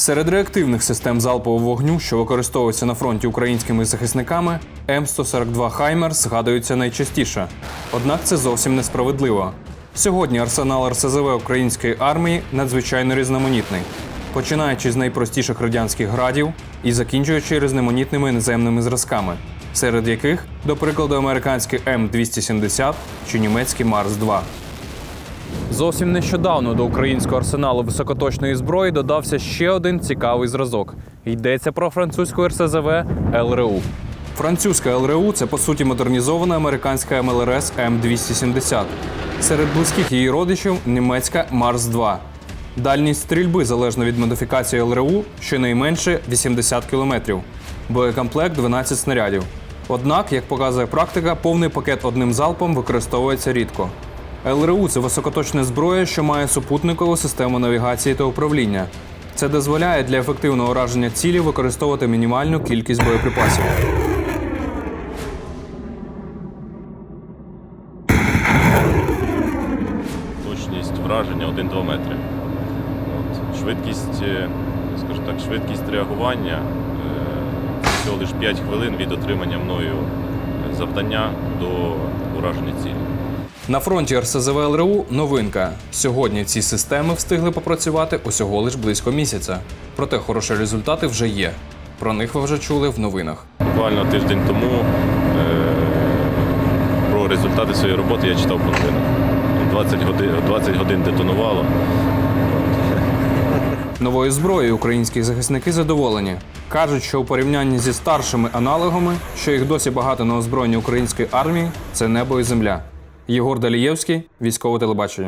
Серед реактивних систем залпового вогню, що використовуються на фронті українськими захисниками, М142 Хаймер згадується найчастіше. Однак це зовсім несправедливо. Сьогодні арсенал РСЗВ української армії надзвичайно різноманітний, починаючи з найпростіших радянських градів і закінчуючи різноманітними іноземними зразками, серед яких, до прикладу, американський М270 чи німецький Марс 2 Зовсім нещодавно до українського арсеналу високоточної зброї додався ще один цікавий зразок. Йдеться про французьку РСЗВ ЛРУ. Французька ЛРУ це по суті модернізована американська МЛРС М270. Серед близьких її родичів німецька Марс 2 Дальність стрільби залежно від модифікації ЛРУ щонайменше 80 км. Боєкомплект 12 снарядів. Однак, як показує практика, повний пакет одним залпом використовується рідко. ЛРУ це високоточна зброя, що має супутникову систему навігації та управління. Це дозволяє для ефективного ураження цілі використовувати мінімальну кількість боєприпасів. точність враження 1-2 метри. От. Швидкість, е, скажу так, швидкість реагування е, всього лише 5 хвилин від отримання мною е, завдання до ураження цілі. На фронті РСЗВ ЛРУ новинка. Сьогодні ці системи встигли попрацювати усього лиш близько місяця. Проте хороші результати вже є. Про них ви вже чули в новинах. Буквально тиждень тому е, про результати своєї роботи я читав по новинах. 20 годин, 20 годин детонувало. Новою зброєю українські захисники задоволені. Кажуть, що у порівнянні зі старшими аналогами, що їх досі багато на озброєнні української армії, це небо і земля. Єгор Далієвський, військове телебачення.